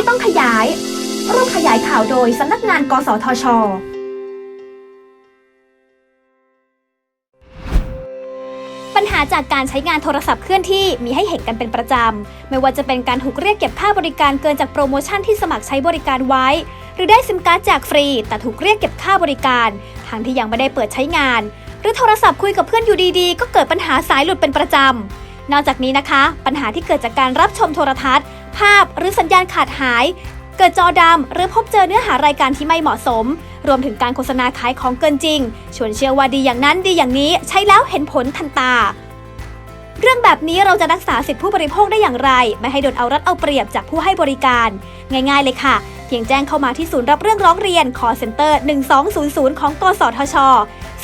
นี้ต้องขยาย ร่วมขยายข่าวโดยสำนักงาน กสทชปัญหาจากการใช้งานโทรศัพท์เคลื่อนที่มีให้เห็นกันเป็นประจำ ไม่ว่าจะเป็นการถูกเรียกเก็บค่าบริการเกินจากโปรโมชั่นที่สมัครใช้บริการไว้ หรือได้ซิมการ์ดแจกฟรี แต่ถูกเรียกเก็บค่าบริการทางที่ยังไม่ได้เปิดใช้งาน หรือโทรศัพท์คุยกับเพื่อนอยู่ดีๆ ก็เกิดปัญหาสายหลุดเป็นประจำนอกจากนี้นะคะ ปัญหาที่เกิดจากการรับชมโทรทัศน์ ภาพหรือสัญญาณขาดหาย เกิดจอดำหรือพบเจอเนื้อหารายการที่ไม่เหมาะสม รวมถึงการโฆษณาขายของเกินจริง ชวนเชื่อว่าดีอย่างนั้นดีอย่างนี้ใช้แล้วเห็นผลทันตา เรื่องแบบนี้เราจะรักษาสิทธิผู้บริโภคได้อย่างไร ไม่ให้โดนเอารัดเอาเปรียบจากผู้ให้บริการ ง่ายๆเลยค่ะเพียงแจ้งเข้ามาที่ศูนย์รับเรื่องร้องเรียน call center 1200 ของกสทช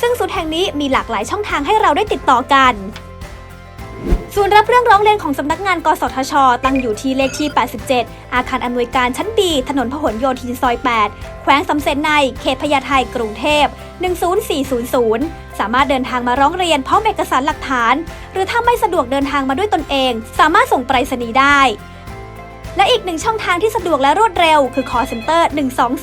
ซึ่งศูนย์แห่งนี้มีหลากหลายช่องทางให้เราได้ติดต่อกัน ศูนย์รับเรื่องร้องเรียนของสำนักงาน กสทช ตั้งอยู่ที่เลขที่ 87 อาคารอำนวยการชั้นดี ถนนพหลโยธินซอย 8 แขวงสำเสนใน เขตพญาไทกรุงเทพ 10400 สามารถเดินทางมาร้องเรียนพร้อมเอกสารหลักฐาน หรือถ้าไม่สะดวกเดินทางมาด้วยตนเอง สามารถส่งไปรษณีย์ได้ และอีกหนึ่งช่องทางที่สะดวกและรวดเร็ว คือ call center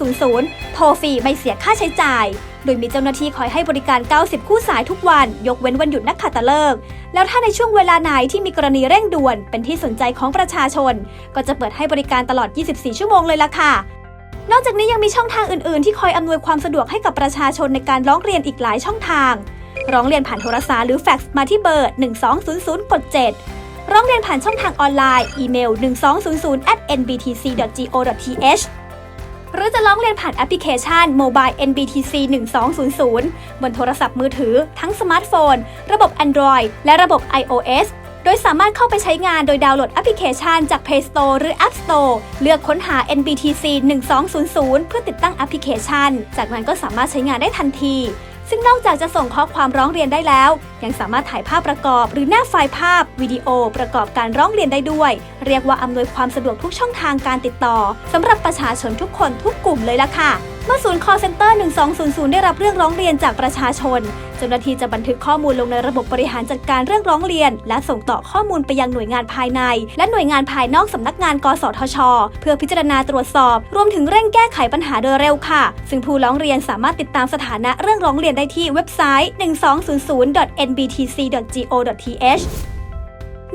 1200 โทรฟรีไม่เสียค่าใช้จ่าย โดยมีเจ้าหน้าที่คอยให้บริการ 90 คู่สายทุกวัน ยกเว้นวันหยุดนักขัตฤกษ์แล้วถ้าในช่วงเวลาไหนที่มีกรณีเร่งด่วน เป็นที่สนใจของประชาชน ก็จะเปิดให้บริการตลอด 24 ชั่วโมงเลยล่ะค่ะนอกจากนี้ยังมีช่องทางอื่น ๆ ที่คอยอำนวยความสะดวกให้กับประชาชนในการร้องเรียนอีกหลายช่องทาง ร้องเรียนผ่านโทรศัพท์หรือแฟกซ์มาที่เบอร์ 1200กด7 ร้องเรียนผ่านช่องทางออนไลน์อีเมล 1200 at nbtc.go.th หรือจะร้องเรียนผ่านแอปพลิเคชัน Mobile NBTC 1200 บนโทรศัพท์มือถือ ทั้งสมาร์ทโฟน ระบบ Android และระบบ iOS โดยสามารถเข้าไปใช้งานโดยดาวน์โหลดแอปพลิเคชันจาก Play Store หรือ App Store เลือกค้นหา NBTC 1200 เพื่อติดตั้งแอปพลิเคชัน จากนั้นก็สามารถใช้งานได้ทันที ซึ่งนอกจากจะส่งข้อความร้องเรียนได้แล้ว ยังสามารถถ่ายภาพประกอบ หรือแนบไฟล์ภาพ วิดีโอ ประกอบการร้องเรียนได้ด้วย เรียกว่าอำนวยความสะดวกทุกช่องทางการติดต่อสำหรับประชาชนทุกคนทุกกลุ่มเลยล่ะค่ะ เมื่อศูนย์ call center 1200 ได้รับเรื่องร้องเรียนจากประชาชน เจ้าหน้าที่จะบันทึกข้อมูลลงในระบบบริหารจัดการเรื่องร้องเรียน และส่งต่อข้อมูลไปยังหน่วยงานภายใน และหน่วยงานภายนอกสำนักงานกสทช เพื่อพิจารณาตรวจสอบ รวมถึงเร่งแก้ไขปัญหาโดยเร็วค่ะ ซึ่งผู้ร้องเรียนสามารถติดตามสถานะเรื่องร้องเรียนได้ที่เว็บไซต์ 1200.nbtc.go.th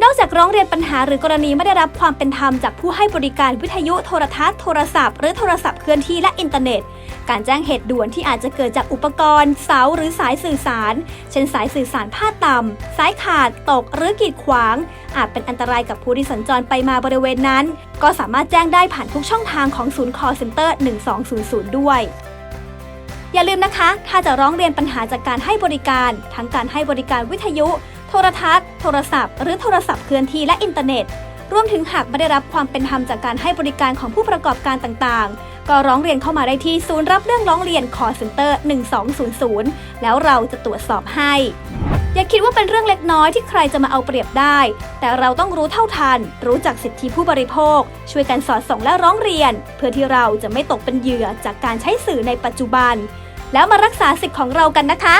นอกจากร้องเรียนปัญหาหรือกรณีไม่ได้รับความเป็นธรรมจากผู้ให้บริการวิทยุโทรทัศน์โทรศัพท์หรือโทรศัพท์เคลื่อนที่และอินเทอร์เน็ต การแจ้งเหตุด่วนที่อาจจะเกิดจากอุปกรณ์ เสาหรือสายสื่อสาร เช่นสายสื่อสารพาดต่ำสายขาดตกหรือกีดขวาง อาจเป็นอันตรายกับผู้ที่สัญจรไปมาบริเวณนั้น ก็สามารถแจ้งได้ผ่านทุกช่องทางของศูนย์ call center 1200 ด้วยอย่าลืมนะคะ ถ้าจะร้องเรียนปัญหาจากการให้บริการ ทั้งการให้บริการวิทยุ โทรทัศน์ โทรศัพท์ หรือโทรศัพท์เคลื่อนที่และอินเทอร์เน็ต รวมถึงหากไม่ได้รับความเป็นธรรมจากการให้บริการของผู้ประกอบการต่างๆ ก็ร้องเรียนเข้ามาได้ที่ศูนย์รับเรื่องร้องเรียน call center 1200 แล้วเราจะตรวจสอบให้ อย่าคิดว่าเป็นเรื่องเล็กน้อยที่ใครจะมาเอาเปรียบได้ แต่เราต้องรู้เท่าทัน รู้จักสิทธิผู้บริโภค ช่วยกันสอดส่องและร้องเรียน เพื่อที่เราจะไม่ตกเป็นเหยื่อจากการใช้สื่อในปัจจุบัน แล้วมารักษาสิทธิ์ของเรากันนะคะ